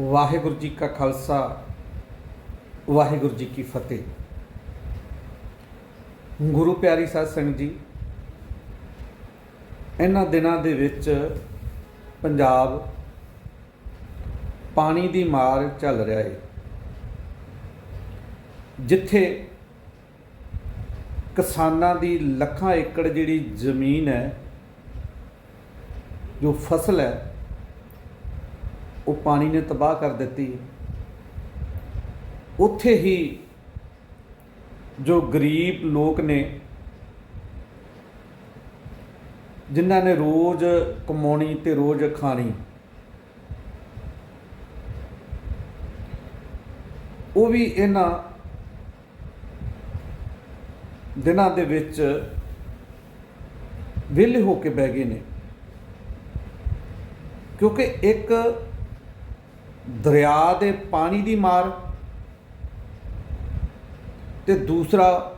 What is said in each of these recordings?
ਵਾਹਿਗੁਰੂ ਜੀ ਕਾ ਖਾਲਸਾ, ਵਾਹਿਗੁਰੂ ਜੀ ਕੀ ਫਤਿਹ। ਗੁਰੂ ਪਿਆਰੀ ਸਾਧ ਸੰਗਤ ਜੀ, ਇਹਨਾਂ ਦਿਨਾਂ ਦੇ ਵਿੱਚ ਪੰਜਾਬ ਪਾਣੀ ਦੀ ਮਾਰ ਚੱਲ ਰਿਹਾ ਹੈ ਜਿੱਥੇ ਕਿਸਾਨਾਂ ਦੀ ਲੱਖਾਂ ਏਕੜ ਜਿਹੜੀ ਜ਼ਮੀਨ ਹੈ, ਜੋ ਫਸਲ ਹੈ ਉਹ ਪਾਣੀ ਨੇ ਤਬਾਹ ਕਰ ਦਿੱਤੀ। ਉੱਥੇ ਹੀ ਜੋ ਗਰੀਬ ਲੋਕ ਨੇ, ਜਿਨ੍ਹਾਂ ਨੇ ਰੋਜ਼ ਕਮਾਉਣੀ ਤੇ ਰੋਜ਼ ਖਾਣੀ, ਉਹ ਵੀ ਇਹਨਾਂ ਦਿਨਾਂ ਦੇ ਵਿੱਚ ਵਿਹਲੇ ਹੋ ਕੇ ਬਹਿ ਗਏ ਨੇ। ਕਿਉਂਕਿ ਇੱਕ ਦਰਿਆ ਦੇ ਪਾਣੀ ਦੀ ਮਾਰ ਤੇ ਦੂਸਰਾ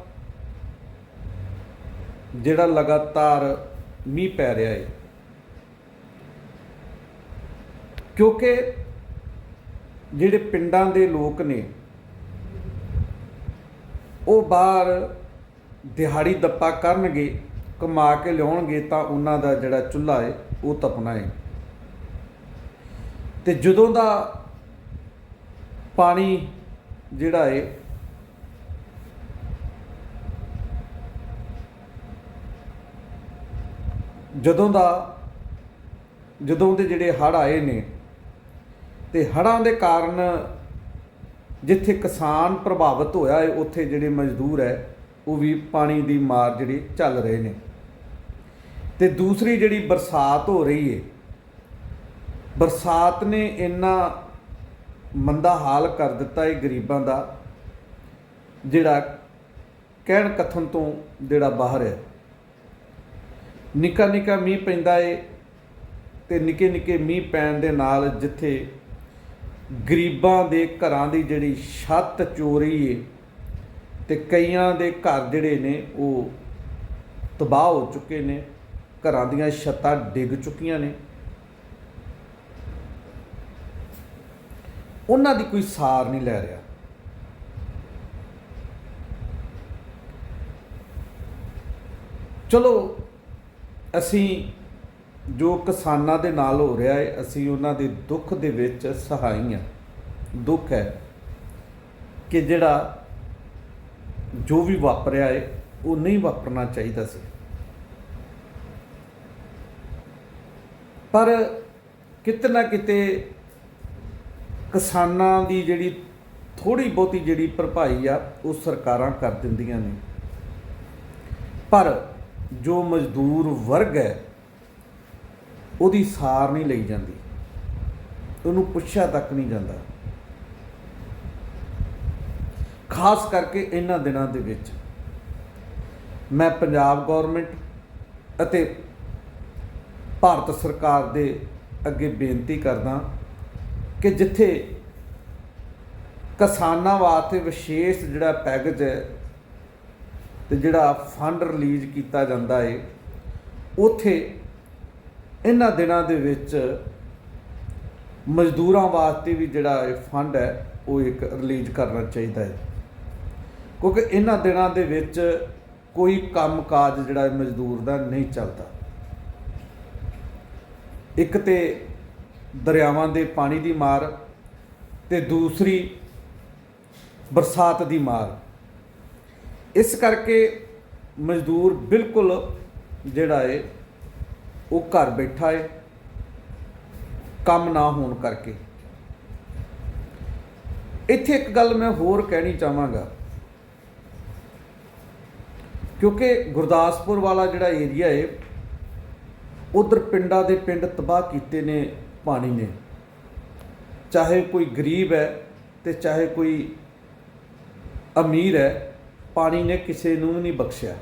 ਜਿਹੜਾ ਲਗਾਤਾਰ ਮੀਂਹ ਪੈ ਰਿਹਾ ਹੈ। ਕਿਉਂਕਿ ਜਿਹੜੇ ਪਿੰਡਾਂ ਦੇ ਲੋਕ ਨੇ, ਉਹ ਬਾਹਰ ਦਿਹਾੜੀ ਦੱਪਾ ਕਰਨਗੇ, ਕਮਾ ਕੇ ਲਿਆਉਣਗੇ ਤਾਂ ਉਹਨਾਂ ਦਾ ਜਿਹੜਾ ਚੁੱਲ੍ਹਾ ਹੈ, ਉਹ ਤਪਣਾ ਹੈ। ਤੇ ਜਦੋਂ ਦਾ ਪਾਣੀ ਜਿਹੜਾ ਹੈ ਜਦੋਂ ਦਾ, ਜਦੋਂ ਦੇ ਜਿਹੜੇ ਹੜ੍ਹ ਆਏ ਨੇ, ਤੇ ਹੜ੍ਹਾਂ ਦੇ ਕਾਰਨ ਜਿੱਥੇ ਕਿਸਾਨ ਪ੍ਰਭਾਵਿਤ ਹੋਇਆ ਹੈ ਉੱਥੇ ਜਿਹੜੇ ਮਜ਼ਦੂਰ ਹੈ, ਉਹ ਵੀ ਪਾਣੀ ਦੀ ਮਾਰ ਜਿਹੜੀ ਚੱਲ ਰਹੇ ਨੇ। ਤੇ ਦੂਸਰੀ ਜਿਹੜੀ ਬਰਸਾਤ ਹੋ ਰਹੀ ਹੈ ਬਰਸਾਤ ਨੇ ਇੰਨਾ ਮੰਦਾ ਹਾਲ ਕਰ ਦਿੱਤਾ ਹੈ ਗਰੀਬਾਂ ਦਾ, ਜਿਹੜਾ ਕਹਿਣ ਕਥਨ ਤੋਂ ਜਿਹੜਾ ਬਾਹਰ ਹੈ। ਨਿੱਕਾ ਨਿੱਕਾ ਮੀਂਹ ਪੈਂਦਾ ਏ ਤੇ ਨਿੱਕੇ ਨਿੱਕੇ ਮੀਂਹ ਪੈਣ ਦੇ ਨਾਲ ਜਿੱਥੇ ਗਰੀਬਾਂ ਦੇ ਘਰਾਂ ਦੀ ਜਿਹੜੀ ਛੱਤ ਚੋਰੀ ਏ ਤੇ ਕਈਆਂ ਦੇ ਘਰ ਜਿਹੜੇ ਨੇ ਉਹ ਤਬਾਹ ਹੋ ਚੁੱਕੇ ਨੇ, ਘਰਾਂ ਦੀਆਂ ਛੱਤਾਂ ਡਿੱਗ ਚੁੱਕੀਆਂ ਨੇ। ਉਹਨਾਂ ਦੀ ਕੋਈ ਸਾਰ ਨਹੀਂ ਲੈ ਰਿਹਾ। ਚਲੋ, ਅਸੀਂ ਜੋ ਕਿਸਾਨਾਂ ਦੇ ਨਾਲ ਹੋ ਰਿਹਾ ਹੈ, ਅਸੀਂ ਉਹਨਾਂ ਦੇ ਦੁੱਖ ਦੇ ਵਿੱਚ ਸਹਾਈ ਹਾਂ। ਦੁੱਖ ਹੈ ਕਿ ਜਿਹੜਾ ਜੋ ਵੀ ਵਾਪਰਿਆ ਹੈ, ਉਹ ਨਹੀਂ ਵਾਪਰਨਾ ਚਾਹੀਦਾ ਸੀ। ਪਰ ਕਿਤੇ ਨਾ ਕਿਤੇ ਕਿਸਾਨਾਂ ਦੀ ਜਿਹੜੀ ਥੋੜੀ ਬਹੁਤੀ ਜਿਹੜੀ ਭਰਪਾਈ ਆ, ਉਹ ਸਰਕਾਰਾਂ ਕਰ ਦਿੰਦੀਆਂ ਨੇ। ਪਰ ਜੋ ਮਜ਼ਦੂਰ ਵਰਗ ਹੈ, ਉਹਦੀ ਸਾਰ ਨਹੀਂ ਲਈ ਜਾਂਦੀ। ਉਹਨੂੰ ਪੁੱਛਿਆ ਤੱਕ ਨਹੀਂ ਜਾਂਦਾ। ਖਾਸ ਕਰਕੇ ਇਹਨਾਂ ਦਿਨਾਂ ਦੇ ਵਿੱਚ। ਮੈਂ ਪੰਜਾਬ ਗਵਰਨਮੈਂਟ ਅਤੇ ਭਾਰਤ ਸਰਕਾਰ ਦੇ ਅੱਗੇ ਬੇਨਤੀ ਕਰਦਾ ਕਿ ਜਿੱਥੇ ਕਿਸਾਨਾਂ ਵਾਸਤੇ ਵਿਸ਼ੇਸ਼ ਜਿਹੜਾ ਪੈਕੇਜ ਹੈ ਤੇ ਜਿਹੜਾ ਫੰਡ ਰਿਲੀਜ਼ ਕੀਤਾ ਜਾਂਦਾ ਹੈ ਉਥੇ ਇਹਨਾਂ ਦਿਨਾਂ ਦੇ ਵਿੱਚ ਮਜ਼ਦੂਰਾਂ ਵਾਸਤੇ ਵੀ ਜਿਹੜਾ ਇਹ ਫੰਡ ਹੈ, ਉਹ ਇੱਕ ਰਿਲੀਜ਼ ਕਰਨਾ ਚਾਹੀਦਾ ਹੈ ਕਿਉਂਕਿ ਇਹਨਾਂ ਦਿਨਾਂ ਦੇ ਵਿੱਚ ਕੋਈ ਕੰਮਕਾਜ ਜਿਹੜਾ ਮਜ਼ਦੂਰ ਦਾ ਨਹੀਂ ਚੱਲਦਾ। ਇੱਕ ਤੇ ਦਰਿਆਵਾਂ ਦੇ ਪਾਣੀ ਦੀ ਮਾਰ ਤੇ ਦੂਸਰੀ ਬਰਸਾਤ ਦੀ ਮਾਰ। ਇਸ ਕਰਕੇ ਮਜ਼ਦੂਰ ਬਿਲਕੁਲ ਜਿਹੜਾ ਏ, ਉਹ ਘਰ ਬੈਠਾ ਏ, ਕੰਮ ਨਾ ਹੋਣ ਕਰਕੇ। ਇੱਥੇ ਇੱਕ ਗੱਲ ਮੈਂ ਹੋਰ ਕਹਿਣੀ ਚਾਹਾਂਗਾ। ਕਿਉਂਕਿ ਗੁਰਦਾਸਪੁਰ ਵਾਲਾ ਜਿਹੜਾ ਏਰੀਆ ਏ, ਉਧਰ ਪਿੰਡਾਂ ਦੇ ਪਿੰਡ ਤਬਾਹ ਕੀਤੇ ਨੇ ਪਾਣੀ ਨੇ। ਚਾਹੇ ਕੋਈ ਗਰੀਬ ਹੈ ਤੇ ਚਾਹੇ ਕੋਈ ਅਮੀਰ ਹੈ, ਪਾਣੀ ਨੇ ਕਿਸੇ ਨੂੰ ਨਹੀਂ ਬਖਸ਼ਿਆ।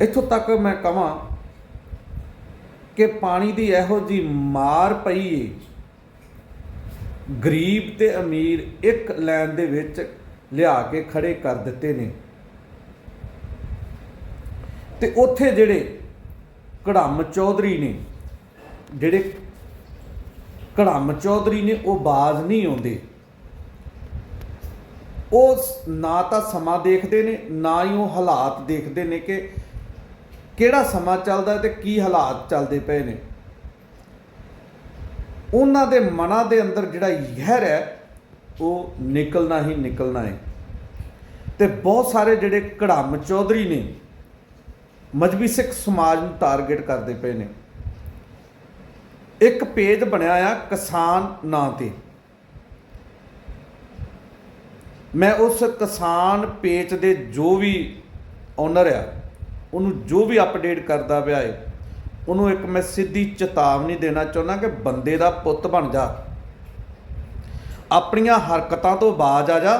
ਇੱਥੋਂ ਤੱਕ ਮੈਂ ਕਹਾਂ ਕਿ ਪਾਣੀ ਦੀ ਇਹੋ ਜੀ ਮਾਰ ਪਈ ਏ। ਗਰੀਬ ਤੇ ਅਮੀਰ ਇੱਕ ਲਾਈਨ ਦੇ ਵਿੱਚ ਲਿਆ ਕੇ ਖੜੇ ਕਰ ਦਿੱਤੇ ਨੇ। ਤੇ ਉੱਥੇ ਜਿਹੜੇ ਕੜਮ ਚੌਧਰੀ ਨੇ ਜਿਹੜੇ ਕੜਮ ਚੌਧਰੀ ਨੇ ਉਹ ਬਾਜ਼ ਨਹੀਂ ਆਉਂਦੇ। ਉਹ ਨਾ ਤਾਂ ਸਮਾਂ ਦੇਖਦੇ ਨੇ, ਨਾ ਹੀ ਉਹ ਹਾਲਾਤ ਦੇਖਦੇ ਨੇ ਕਿ ਕਿਹੜਾ ਸਮਾਂ ਚੱਲਦਾ ਹੈ ਤੇ ਕੀ ਹਾਲਾਤ ਚੱਲਦੇ ਪਏ ਨੇ। ਉਹਨਾਂ ਦੇ ਮਨਾਂ ਦੇ ਅੰਦਰ ਜਿਹੜਾ ਜ਼ਹਿਰ ਹੈ, ਉਹ ਨਿਕਲਣਾ ਹੀ ਨਿਕਲਣਾ ਹੈ। ਤੇ ਬਹੁਤ ਸਾਰੇ ਜਿਹੜੇ ਕੜਮ ਚੌਧਰੀ ਨੇ, ਮਜਬੀ ਸਿੱਖ ਸਮਾਜ ਨੂੰ ਟਾਰਗੇਟ ਕਰਦੇ ਪਏ ਨੇ। ਇੱਕ ਪੇਜ ਬਣਿਆ ਆ ਕਿਸਾਨ ਨਾਂ ਤੇ। ਮੈਂ ਉਸ ਕਿਸਾਨ ਪੇਜ ਦੇ ਜੋ ਵੀ ਓਨਰ ਆ, ਉਹਨੂੰ ਜੋ ਵੀ ਅਪਡੇਟ ਕਰਦਾ ਪਿਆ ਏ, ਉਹਨੂੰ ਇੱਕ ਮੈਂ ਸਿੱਧੀ ਚੇਤਾਵਨੀ ਦੇਣਾ ਚਾਹੁੰਦਾ ਕਿ ਬੰਦੇ ਦਾ ਪੁੱਤ ਬਣ ਜਾ। ਆਪਣੀਆਂ ਹਰਕਤਾਂ ਤੋਂ ਬਾਜ ਆ ਜਾ।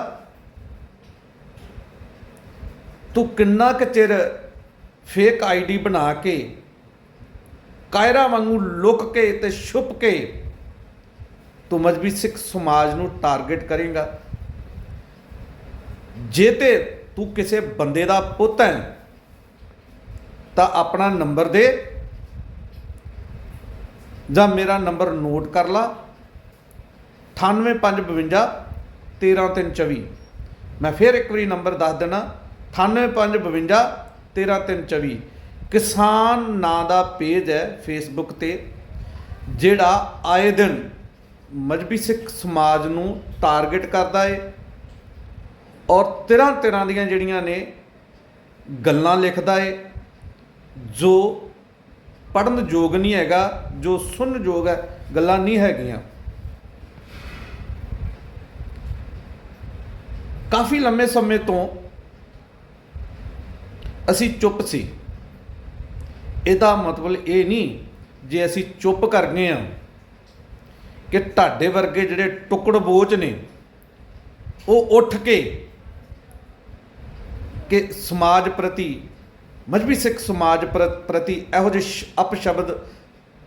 ਤੂੰ ਕਿੰਨਾ ਕੁ ਚਿਰ ਫੇਕ ਆਈਡੀ ਬਣਾ ਕੇ ਕਾਇਰਾ ਵਾਂਗੂ ਲੁਕ ਕੇ ਤੇ ਛੁਪ ਕੇ ਤੂੰ ਮਜਬੀ ਸਿੱਖ ਸਮਾਜ ਨੂੰ ਟਾਰਗੇਟ ਕਰੇਗਾ। ਜੇ ਤੇ ਤੂੰ ਕਿਸੇ ਬੰਦੇ ਦਾ ਪੁੱਤ ਹੈ, ਤਾਂ ਆਪਣਾ ਨੰਬਰ ਦੇ ਜਾਂ ਮੇਰਾ ਨੰਬਰ ਨੋਟ ਕਰ ਲਾ। 98552 13324 ਮੈਂ ਫਿਰ ਇੱਕ ਵਾਰੀ ਨੰਬਰ ਦੱਸ ਦੇਣਾ 98552 13324 ਕਿਸਾਨ ਨਾਂ ਦਾ ਪੇਜ ਹੈ ਫੇਸਬੁੱਕ ਤੇ, ਜਿਹੜਾ ਆਏ ਦਿਨ ਮਜਬੀ ਸਿੱਖ ਸਮਾਜ ਨੂੰ ਟਾਰਗੇਟ ਕਰਦਾ ਏ ਔਰ ਤਰ੍ਹਾਂ ਤਰ੍ਹਾਂ ਦੀਆਂ ਜਿਹੜੀਆਂ ਨੇ ਗੱਲਾਂ ਲਿਖਦਾ ਏ, ਜੋ ਪੜਨ ਯੋਗ ਨਹੀਂ ਹੈਗਾ, ਜੋ ਸੁਣਨ ਯੋਗ ਹੈ, ਗੱਲਾਂ ਨਹੀਂ ਹੈਗੀਆਂ। ਕਾਫੀ ਲੰਮੇ ਸਮੇਂ ਤੋਂ ਅਸੀਂ ਚੁੱਪ ਸੀ। ਇਹਦਾ ਮਤਲਬ ਇਹ ਨਹੀਂ ਜੇ ਅਸੀਂ ਚੁੱਪ ਕਰ ਗਏ ਆ ਕਿ ਤੁਹਾਡੇ ਵਰਗੇ ਜਿਹੜੇ ਟੁਕੜ ਬੋਚ ਨੇ, ਉਹ ਉੱਠ ਕੇ ਕਿ ਸਮਾਜ ਪ੍ਰਤੀ, ਮਜਬੀ ਸਿੱਖ ਸਮਾਜ ਪ੍ਰ- ਪ੍ਰਤੀ ਇਹੋ ਜਿਹੇ ਸ਼- ਅਪਸ਼ਬਦ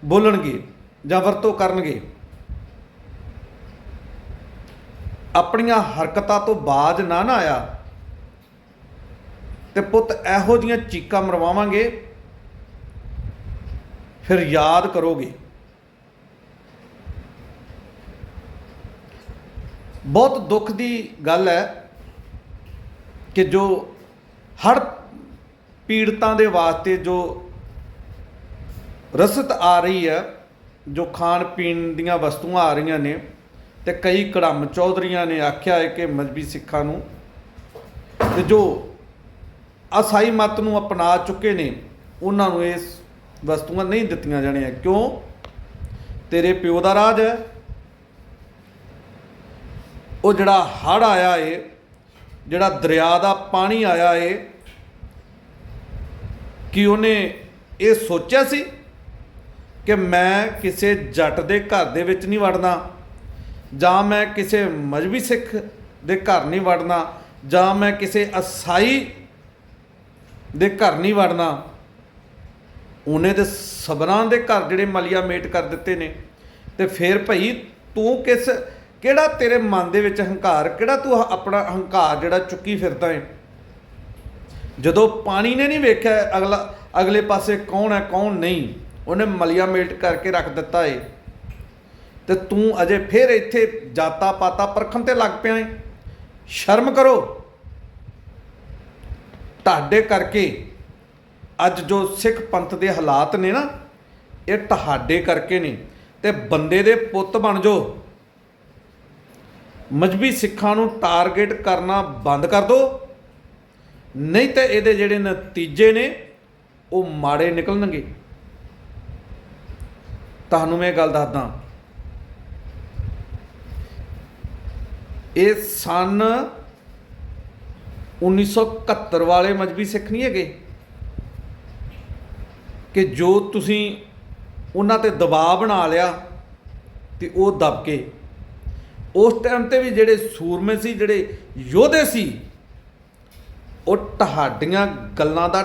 ਬੋਲਣਗੇ ਜਾਂ ਵਰਤੋਂ ਕਰਨਗੇ, ਆਪਣੀਆਂ ਹਰਕਤਾਂ ਤੋਂ ਬਾਜ ਨਾ ਨਾ ਆਇਆ ਤੇ ਪੁੱਤ ਇਹੋ ਜੀਆਂ ਚੀਕਾਂ ਮਰਵਾਵਾਂਗੇ ਫਿਰ ਯਾਦ ਕਰੋਗੇ। ਬਹੁਤ ਦੁੱਖ ਦੀ ਗੱਲ ਹੈ ਕਿ ਜੋ ਹਰ ਪੀੜਤਾਂ ਦੇ ਵਾਸਤੇ ਜੋ ਰਸਤ ਆ ਰਹੀ ਹੈ, ਜੋ ਖਾਣ ਪੀਣ ਦੀਆਂ ਵਸਤੂਆਂ ਆ ਰਹੀਆਂ ਨੇ ਤੇ ਕਈ ਕੜਮ ਚੌਧਰੀਆਂ ਨੇ ਆਖਿਆ ਹੈ ਕਿ ਮਜਬੀ ਸਿੱਖਾਂ ਨੂੰ ਤੇ ਜੋ ਅਸਾਈ ਮਤ ਨੂੰ ਅਪਣਾ ਚੁੱਕੇ ਨੇ, ਉਹਨਾਂ ਨੂੰ ਇਸ ਵਸਤੂਆਂ ਨਹੀਂ ਦਿੱਤੀਆਂ ਜਾਣੀਆਂ। ਕਿਉਂ? ਤੇਰੇ ਪਿਓ ਦਾ ਰਾਜ ਹੈ। ਉਹ ਜਿਹੜਾ ਹੜ ਆਇਆ ਏ, ਜਿਹੜਾ ਦਰਿਆ ਦਾ ਪਾਣੀ ਆਇਆ ਏ, ਕਿ ਉਹਨੇ ਇਹ ਸੋਚਿਆ ਸੀ ਕਿ ਮੈਂ ਕਿਸੇ ਜੱਟ ਦੇ ਘਰ ਦੇ ਵਿੱਚ ਨਹੀਂ ਵੜਨਾ? ਜਾਂ ਮੈਂ ਕਿਸੇ ਮਜਬੀ ਸਿੱਖ ਦੇ ਘਰ ਨਹੀਂ ਵੜਨਾ? ਜਾਂ ਮੈਂ ਕਿਸੇ ਅਸਾਈ ਦੇ ਘਰ ਨਹੀਂ ਵੜਨਾ? ਉਹਨੇ ਤੇ ਸਬਰਾਂ ਦੇ ਘਰ ਜਿਹੜੇ ਮਲੀਆ ਮੇਟ ਕਰ ਦਿੱਤੇ ਨੇ। ਤੇ ਫਿਰ ਭਈ ਤੂੰ ਕਿਸ, ਕਿਹੜਾ ਤੇਰੇ ਮਨ ਦੇ ਵਿੱਚ ਹੰਕਾਰ, ਕਿਹੜਾ ਤੂੰ ਆਪਣਾ ਹੰਕਾਰ ਜਿਹੜਾ ਚੁੱਕੀ ਫਿਰਦਾ ਹੈ ਜਦੋਂ ਪਾਣੀ ਨੇ ਨਹੀਂ ਵੇਖਿਆ ਅਗਲਾ, ਅਗਲੇ ਪਾਸੇ ਕੌਣ ਹੈ, ਕੌਣ ਨਹੀਂ, ਉਹਨੇ ਮਲੀਆ ਮੇਟ ਕਰਕੇ ਰੱਖ ਦਿੱਤਾ ਏ। ਤੇ ਤੂੰ ਅਜੇ ਫਿਰ ਇੱਥੇ ਜਾਤਾ ਪਾਤਾ ਪਰਖਣ ਤੇ ਲੱਗ ਪਿਆ ਏ। ਸ਼ਰਮ ਕਰੋ। ਤੁਹਾਡੇ ਕਰਕੇ ਅੱਜ ਜੋ ਸਿੱਖ ਪੰਥ ਦੇ ਹਾਲਾਤ ਨੇ ਨਾ, ਇਹ ਤੁਹਾਡੇ ਕਰਕੇ ਨੇ ਤੇ ਬੰਦੇ ਦੇ ਪੁੱਤ ਬਣ ਜਾਓ। ਮਜਬੀ ਸਿੱਖਾਂ ਨੂੰ ਟਾਰਗੇਟ ਕਰਨਾ ਬੰਦ ਕਰ ਦਿਓ ਨਹੀਂ ਤੇ ਇਹਦੇ ਜਿਹੜੇ ਨਤੀਜੇ ਨੇ, ਉਹ ਮਾੜੇ ਨਿਕਲਣਗੇ। ਤੁਹਾਨੂੰ ਮੈਂ ਇਹ ਗੱਲ ਦੱਸਦਾ। ਇਹ ਸਨ 1971 ਵਾਲੇ ਮਜਬੀ ਸਿੱਖ ਨਹੀਂ ਹੈਗੇ। ਕਿ ਜੋ ਤੁਸੀਂ ਉਹਨਾਂ ਤੇ ਦਬਾਅ ਬਣਾ ਲਿਆ ਤੇ ਉਹ ਦਬ ਕੇ। ਉਸ ਟਾਈਮ ਤੇ ਵੀ ਜਿਹੜੇ ਸੂਰਮੇ ਸੀ, ਜਿਹੜੇ ਯੋਧੇ ਸੀ, ਉਹ ਤੁਹਾਡੀਆਂ ਗੱਲਾਂ ਦਾ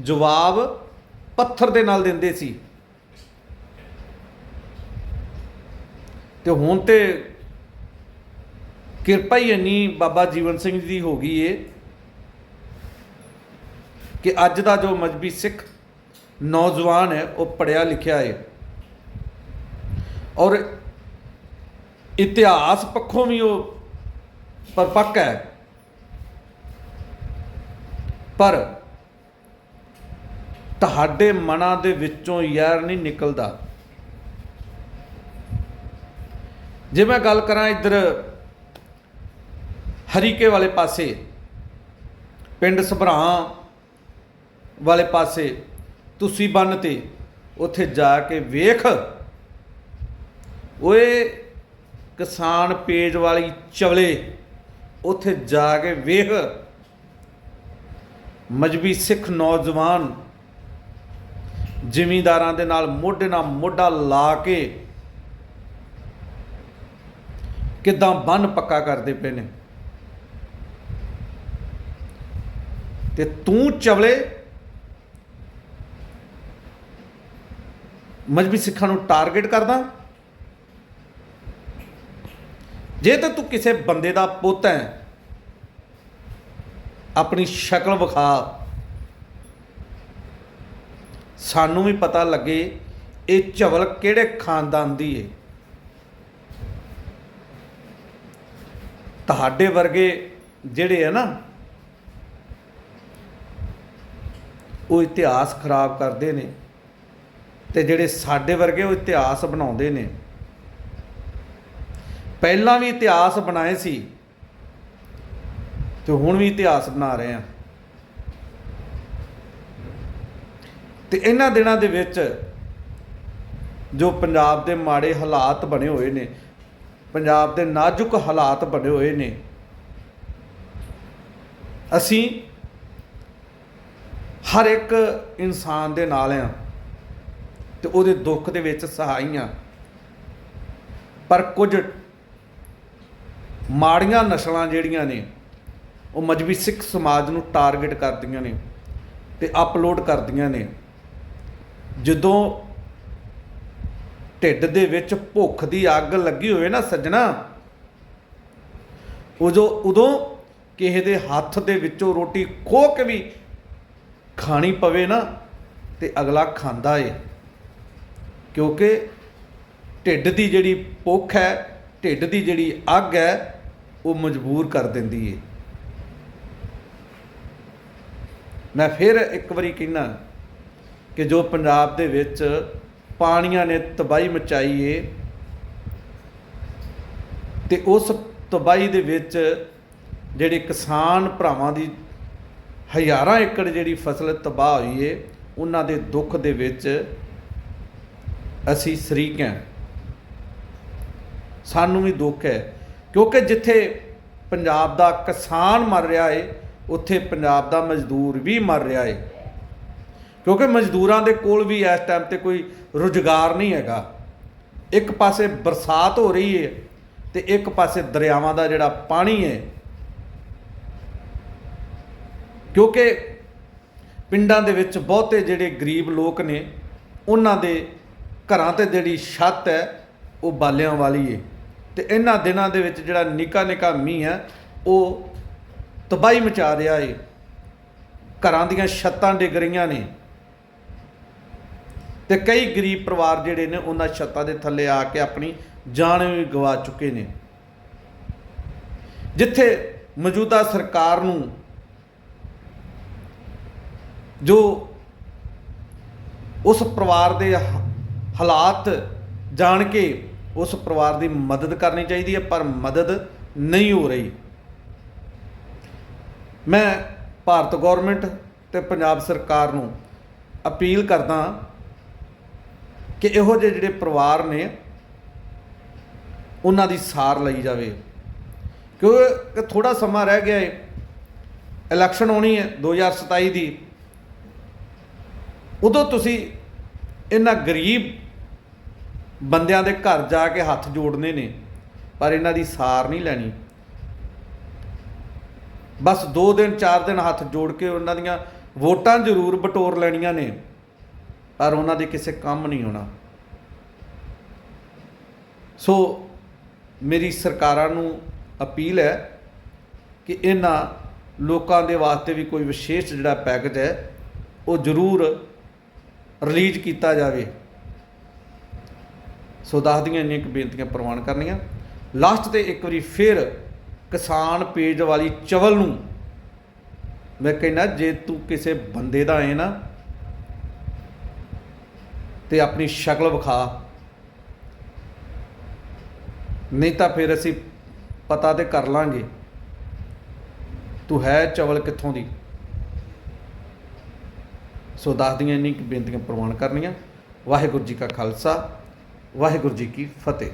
ਜਵਾਬ ਪੱਥਰ ਦੇ ਨਾਲ ਦਿੰਦੇ ਸੀ। ਤੇ ਹੁਣ ਤੇ ਕਿਰਪਾ ਹੀ ਇੰਨੀ ਬਾਬਾ ਜੀਵਨ ਸਿੰਘ ਜੀ ਦੀ ਹੋ ਗਈ ਏ ਕਿ ਅੱਜ ਦਾ ਜੋ ਮਜਬੀ ਸਿੱਖ ਨੌਜਵਾਨ ਹੈ, ਉਹ ਪੜਿਆ ਲਿਖਿਆ ਹੈ। ਔਰ ਇਤਿਹਾਸ ਪੱਖੋਂ ਵੀ ਉਹ ਪਰਪੱਕ ਹੈ। ਪਰ ਤੁਹਾਡੇ ਮਨਾਂ ਦੇ ਵਿੱਚੋਂ ਯਾਰ ਨਹੀਂ ਨਿਕਲਦਾ। ਜੇ ਮੈਂ ਗੱਲ ਕਰਾਂ ਇੱਧਰ ਹਰੀਕੇ ਵਾਲੇ ਪਾਸੇ, ਪਿੰਡ ਸਭਰਾ ਵਾਲੇ ਪਾਸੇ ਤੁਸੀਂ ਬੰਨ ਤੇ ਉੱਥੇ ਜਾ ਕੇ ਵੇਖ। ਓਏ ਕਿਸਾਨ ਪੇਜ ਵਾਲੀ ਚਵਲੇ, ਉੱਥੇ ਜਾ ਕੇ ਵੇਖ। ਮਜਬੀ ਸਿੱਖ ਨੌਜਵਾਨ ਜ਼ਿਮੀਂਦਾਰਾਂ ਦੇ ਨਾਲ ਮੋਢੇ ਨਾਲ ਮੋਢਾ ਲਾ ਕੇ ਕਿਦਾਂ ਬੰਨ ਪੱਕਾ ਕਰਦੇ ਪਏ ਨੇ। ਤੇ ਤੂੰ ਚਵਲੇ ਮਜਬੀ ਸਿੱਖਾਂ ਨੂੰ ਟਾਰਗੇਟ ਕਰਦਾ। ਜੇ ਤਾਂ ਤੂੰ ਕਿਸੇ ਬੰਦੇ ਦਾ ਪੁੱਤ ਹੈ, ਆਪਣੀ ਸ਼ਕਲ ਵਿਖਾ, ਸਾਨੂੰ ਵੀ ਪਤਾ ਲੱਗੇ ਇਹ ਝਵਲ ਕਿਹੜੇ ਖਾਨਦਾਨ ਦੀ ਏ। ਤੁਹਾਡੇ ਵਰਗੇ ਜਿਹੜੇ ਆ ਨਾ, ਉਹ ਇਤਿਹਾਸ ਖਰਾਬ ਕਰਦੇ ਨੇ। ਤੇ ਜਿਹੜੇ ਸਾਡੇ ਵਰਗੇ ਉਹ ਇਤਿਹਾਸ ਬਣਾਉਂਦੇ ਨੇ। ਪਹਿਲਾਂ ਵੀ ਇਤਿਹਾਸ ਬਣਾਏ ਸੀ ਤੇ ਹੁਣ ਵੀ ਇਤਿਹਾਸ ਬਣਾ ਰਹੇ ਆ ਤੇ ਇਹਨਾਂ ਦਿਨਾਂ ਦੇ ਵਿੱਚ ਜੋ ਪੰਜਾਬ ਦੇ ਮਾੜੇ ਹਾਲਾਤ ਬਣੇ ਹੋਏ ਨੇ, ਪੰਜਾਬ ਦੇ ਨਾਜ਼ੁਕ ਹਾਲਾਤ ਬਣੇ ਹੋਏ ਨੇ, ਅਸੀਂ ਹਰ ਇੱਕ ਇਨਸਾਨ ਦੇ ਨਾਲ ਆ ਤੇ ਉਹਦੇ ਦੁੱਖ ਦੇ ਵਿੱਚ ਸਹਾਈ ਆ ਪਰ ਕੁਝ ਮਾੜੀਆਂ ਨਸਲਾਂ ਜਿਹੜੀਆਂ ਨੇ, ਉਹ ਮਜਬੀ ਸਿੱਖ ਸਮਾਜ ਨੂੰ ਟਾਰਗੇਟ ਕਰਦੀਆਂ ਨੇ ਤੇ ਅਪਲੋਡ ਕਰਦੀਆਂ ਨੇ। ਜਦੋਂ ਢਿੱਡ ਦੇ ਵਿੱਚ ਭੁੱਖ ਦੀ ਅੱਗ ਲੱਗੀ ਹੋਵੇ ਨਾ ਸੱਜਣਾ, ਉਦੋਂ ਉਦੋਂ ਕਿਸੇ ਦੇ ਹੱਥ ਦੇ ਵਿੱਚੋਂ ਰੋਟੀ ਖੋਹ ਕੇ ਵੀ ਖਾਣੀ ਪਵੇ ਨਾ ਤੇ ਅਗਲਾ ਖਾਂਦਾ ਏ। ਕਿਉਂਕਿ ਢਿੱਡ ਦੀ ਜਿਹੜੀ ਭੁੱਖ ਹੈ, ਢਿੱਡ ਦੀ ਜਿਹੜੀ ਅੱਗ ਹੈ, ਉਹ ਮਜਬੂਰ ਕਰ ਦਿੰਦੀ ਹੈ ਮੈਂ ਫਿਰ ਇੱਕ ਵਾਰੀ ਕਹਿਣਾ ਕਿ ਜੋ ਪੰਜਾਬ ਦੇ ਵਿੱਚ ਪਾਣੀਆਂ ਨੇ ਤਬਾਹੀ ਮਚਾਈ ਏ, ਤੇ ਉਸ ਤਬਾਹੀ ਦੇ ਵਿੱਚ ਜਿਹੜੇ ਕਿਸਾਨ ਭਰਾਵਾਂ ਦੀ ਹਜ਼ਾਰਾਂ ਏਕੜ ਜਿਹੜੀ ਫਸਲ ਤਬਾਹ ਹੋਈ ਏ, ਉਹਨਾਂ ਦੇ ਦੁੱਖ ਦੇ ਵਿੱਚ ਅਸੀਂ ਸ਼ਰੀਕ ਹਾਂ। ਸਾਨੂੰ ਵੀ ਦੁੱਖ ਹੈ, ਕਿਉਂਕਿ ਜਿੱਥੇ ਪੰਜਾਬ ਦਾ ਕਿਸਾਨ ਮਰ ਰਿਹਾ ਏ, ਉੱਥੇ ਪੰਜਾਬ ਦਾ ਮਜ਼ਦੂਰ ਵੀ ਮਰ ਰਿਹਾ ਏ। ਕਿਉਂਕਿ ਮਜ਼ਦੂਰਾਂ ਦੇ ਕੋਲ ਵੀ ਇਸ ਟਾਈਮ ਤੇ ਕੋਈ ਰੁਜ਼ਗਾਰ ਨਹੀਂ ਹੈਗਾ। ਇੱਕ ਪਾਸੇ ਬਰਸਾਤ ਹੋ ਰਹੀ ਏ ਤੇ ਇੱਕ ਪਾਸੇ ਦਰਿਆਵਾਂ ਦਾ ਜਿਹੜਾ ਪਾਣੀ ਹੈ ਕਿਉਂਕਿ ਪਿੰਡਾਂ ਦੇ ਵਿੱਚ ਬਹੁਤੇ ਜਿਹੜੇ ਗਰੀਬ ਲੋਕ ਨੇ, ਉਹਨਾਂ ਦੇ ਘਰਾਂ ਤੇ ਜਿਹੜੀ ਛੱਤ ਹੈ, ਉਹ ਬਾਲਿਆਂ ਵਾਲੀ ਏ। ਤੇ ਇਹਨਾਂ ਦਿਨਾਂ ਦੇ ਵਿੱਚ ਜਿਹੜਾ ਨਿੱਕਾ ਨਿੱਕਾ ਮੀਂਹ ਹੈ, ਉਹ ਤਬਾਹੀ ਮਚਾ ਰਿਹਾ ਏ। ਘਰਾਂ ਦੀਆਂ ਛੱਤਾਂ ਡਿੱਗ ਰਹੀਆਂ ਨੇ। ਤੇ ਕਈ ਗਰੀਬ ਪਰਿਵਾਰ ਜਿਹੜੇ ਨੇ, ਉਹਨਾਂ ਛੱਤਾਂ ਦੇ ਥੱਲੇ ਆ ਕੇ ਆਪਣੀ ਜਾਨ ਵੀ ਗਵਾ ਚੁੱਕੇ ਨੇ। ਜਿੱਥੇ ਮੌਜੂਦਾ ਸਰਕਾਰ ਨੂੰ ਜੋ ਉਸ ਪਰਿਵਾਰ ਦੇ ਹਾਲਾਤ ਜਾਣ ਕੇ ਉਸ ਪਰਿਵਾਰ ਦੀ ਮਦਦ ਕਰਨੀ ਚਾਹੀਦੀ ਹੈ, ਪਰ ਮਦਦ ਨਹੀਂ ਹੋ ਰਹੀ। ਮੈਂ ਭਾਰਤ ਗਵਰਨਮੈਂਟ ਤੇ ਪੰਜਾਬ ਸਰਕਾਰ ਨੂੰ ਅਪੀਲ ਕਰਦਾ ਕਿ ਇਹੋ ਜਿਹੇ ਜਿਹੜੇ ਪਰਿਵਾਰ ਨੇ, ਉਹਨਾਂ ਦੀ ਸਾਰ ਲਈ ਜਾਵੇ। ਕਿਉਂਕਿ ਥੋੜਾ ਸਮਾਂ ਰਹਿ ਗਿਆ ਹੈ ਇਲੈਕਸ਼ਨ ਹੋਣੀ ਹੈ 2027 ਦੀ। ਉਦੋਂ ਤੁਸੀਂ ਇਹਨਾਂ ਗਰੀਬ ਬੰਦਿਆਂ ਦੇ ਘਰ ਜਾ ਕੇ ਹੱਥ ਜੋੜਨੇ ਨੇ, ਪਰ ਇਹਨਾਂ ਦੀ ਸਾਰ ਨਹੀਂ ਲੈਣੀ। ਬਸ 2 ਦਿਨ 4 ਦਿਨ ਹੱਥ ਜੋੜ ਕੇ ਉਹਨਾਂ ਦੀਆਂ ਵੋਟਾਂ ਜ਼ਰੂਰ ਬਟੋਰ ਲੈਣੀਆਂ ਨੇ, ਪਰ ਉਹਨਾਂ ਦੇ ਕਿਸੇ ਕੰਮ ਨਹੀਂ ਹੋਣਾ। ਸੋ ਮੇਰੀ ਸਰਕਾਰਾਂ ਨੂੰ ਅਪੀਲ ਹੈ ਕਿ ਇਹਨਾਂ ਲੋਕਾਂ ਦੇ ਵਾਸਤੇ ਵੀ ਕੋਈ ਵਿਸ਼ੇਸ਼ ਜਿਹੜਾ ਪੈਕੇਜ ਹੈ, ਉਹ ਜ਼ਰੂਰ ਰਿਲੀਜ਼ ਕੀਤਾ ਜਾਵੇ। ਸੋ ਦੱਸਦੀਆਂ ਇੰਨੀਆਂ ਕੁ ਬੇਨਤੀਆਂ ਪ੍ਰਵਾਨ ਕਰਨੀਆਂ। ਲਾਸਟ ਤੇ ਇੱਕ ਵਾਰੀ ਫਿਰ ਕਿਸਾਨ ਪੇਜ ਵਾਲੀ ਚਵਲ ਨੂੰ ਮੈਂ ਕਹਿੰਦਾ, ਜੇ ਤੂੰ ਕਿਸੇ ਬੰਦੇ ਦਾ ਹੈ ਨਾ ਤੇ ਆਪਣੀ ਸ਼ਕਲ ਵਿਖਾ। ਨਹੀਂ ਤਾਂ ਫਿਰ ਅਸੀਂ ਪਤਾ ਤੇ ਕਰ ਲਾਂਗੇ। ਤੂੰ ਹੈ ਚਵਲ ਕਿੱਥੋਂ ਦੀ? ਸੋ ਦੱਸਦੀਆਂ ਇੰਨੀ ਕੁ ਬੇਨਤੀਆਂ ਪ੍ਰਵਾਨ ਕਰਨੀਆਂ। ਵਾਹਿਗੁਰੂ ਜੀ ਕਾ ਖਾਲਸਾ। ਵਾਹਿਗੁਰੂ ਜੀ ਕੀ ਫਤਿਹ।